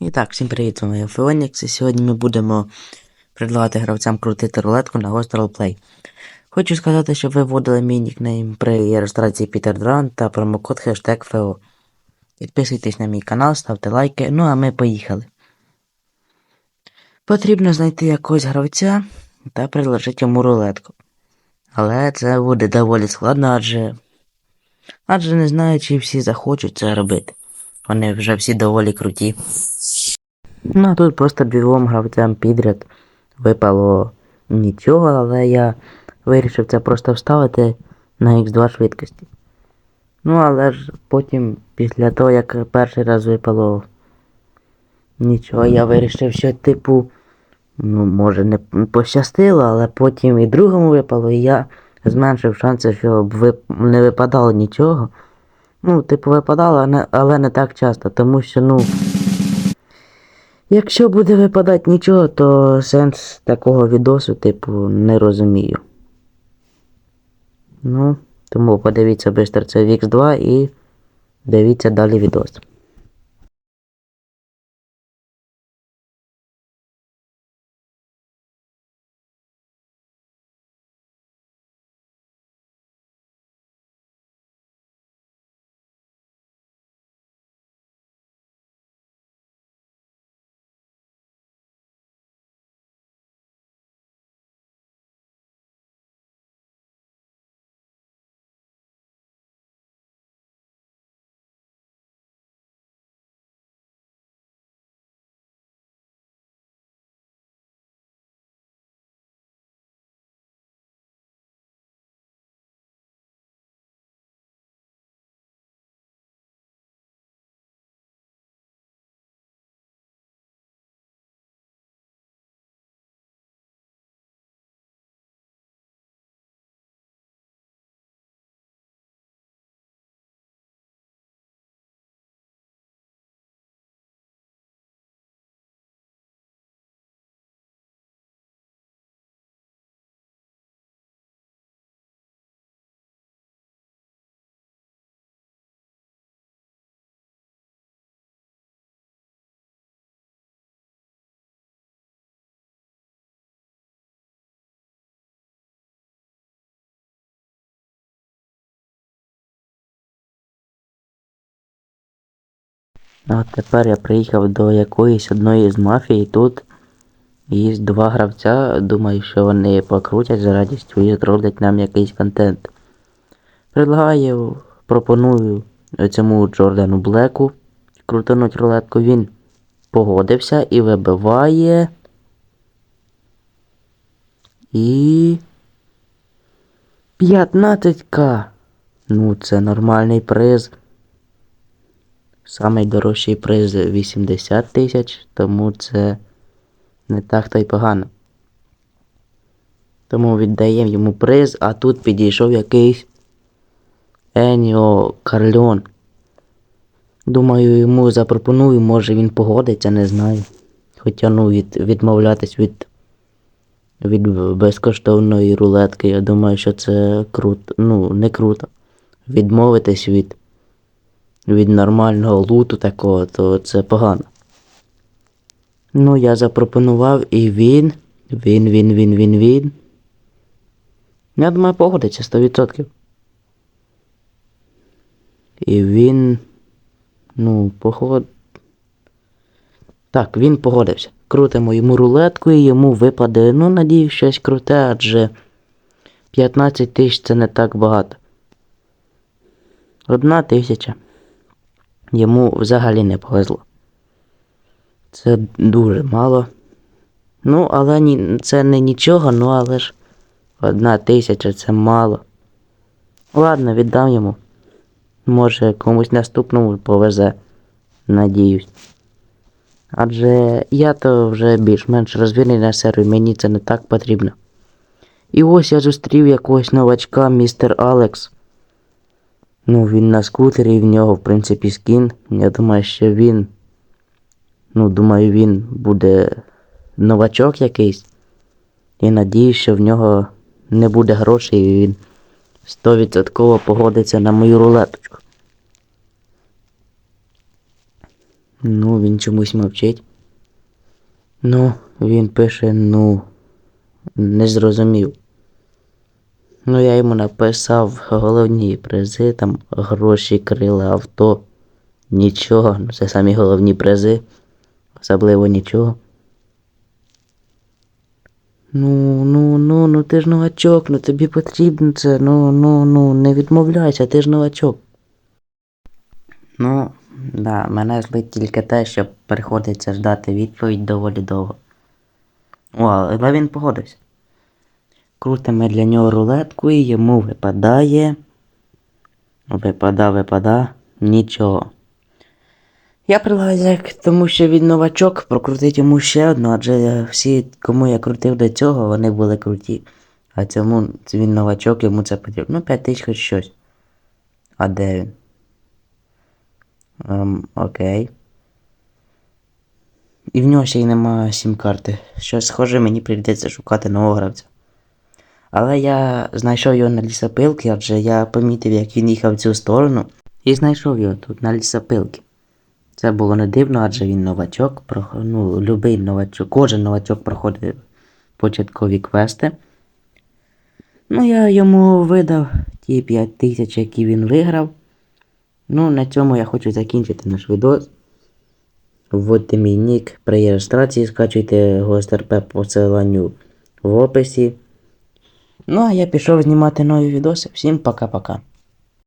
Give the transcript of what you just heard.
І так, всім привіт, з вами Феонікс, і сьогодні ми будемо предлагати гравцям крутити рулетку на Ghost Roleplay. Хочу сказати, щоб ви вводили мій нікнейм при реєстрації Peter Drun та промокод хештег ФО. Підписуйтесь на мій канал, ставте лайки, ну а ми поїхали. Потрібно знайти якогось гравця та предложити йому рулетку. Але це буде доволі складно, адже. Адже не знаю, чи всі захочуть це робити. Вони вже всі доволі круті. Ну, а тут просто двом гравцям підряд випало нічого, але я вирішив це просто вставити на X2 швидкості. Ну, але ж потім, після того, як перший раз випало нічого, я вирішив, що типу, ну, може, не пощастило, але потім і другому випало, і я зменшив шанси, щоб вип... не випадало нічого. Ну, типу, випадало, але не так часто, тому що, ну. Якщо буде випадати нічого, то сенс такого відосу, типу, не розумію. Ну, тому подивіться бистро це Вікс 2 і дивіться далі відос. А тепер я приїхав до якоїсь одної з мафій, і тут є два гравця. Думаю, що вони покрутять з радістю і зроблять нам якийсь контент. Предлагаю, пропоную цьому Джордану Блеку крутануть рулетку. Він погодився і вибиває. І. 15к. Ну, це нормальний приз. Самий дорожчий приз 80 тисяч, тому це не так то й погано. Тому віддаємо йому приз, а тут підійшов якийсь Еніо Карльон. Думаю, йому запропоную, може він погодиться, не знаю. Хоча ну від, відмовлятись від, від безкоштовної рулетки, я думаю, що це круто. Ну, не круто. Відмовитись від від нормального луту такого, то це погано. Ну, я запропонував і він. Він, він, він, він, він. Я думаю, погодиться 100%. І він. Ну, поход. Так, він погодився. Крутимо йому рулетку і йому випаде, ну, надію, щось круте, адже 15 тисяч це не так багато. Одна тисяча. Йому взагалі не повезло. Це дуже мало. Ну, але ні, це не нічого, ну але ж одна тисяча це мало. Ладно, віддам йому. Може комусь наступному повезе, надіюсь. Адже я то вже більш-менш розвірений на сервері, мені це не так потрібно. І ось я зустрів якогось новачка, містер Алекс. Ну, він на скутері, в нього, в принципі, скін. Я думаю, що він. Ну, думаю, він буде новачок якийсь. І надіюсь, що в нього не буде грошей і він 100% погодиться на мою рулеточку. Ну, він чомусь мовчить. Ну, він пише, ну, не зрозумів. Ну, я йому написав головні призи, там гроші, крила, авто. Нічого, ну це самі головні призи. Особливо нічого. Ну, ну, ну, ну ти ж новачок, ну тобі потрібно це, ну, ну, ну, не відмовляйся, ти ж новачок. Ну, да, мене злить тільки те, що приходиться ждати відповідь доволі довго. О, але він погодився. Крутимо для нього рулетку і йому випадає. Випада, випада, нічого. Я прилагаю к тому, що він новачок, прокрутить йому ще одну, адже всі, кому я крутив до цього, вони були круті. А цьому він новачок, йому це потрібно. Ну, 5 тисяч хоч щось. А де він? Ем, окей. І в нього ще й немає сім-карти. Що схоже, мені прийдеться шукати нового гравця. Але я знайшов його на лісопилки, адже я помітив, як він їхав в цю сторону, і знайшов його тут на лісопилки. Це було не дивно, адже він новачок, ну, любий новачок, кожен новачок проходить початкові квести. Ну, я йому видав ті 5 тисяч, які він виграв. Ну, на цьому я хочу закінчити наш відос. Вводьте мій нік при реєстрації, скачуйте GoSRP по посиланню в описі. Ну, а я пішов знімати нові відоси. Всім пока-пока.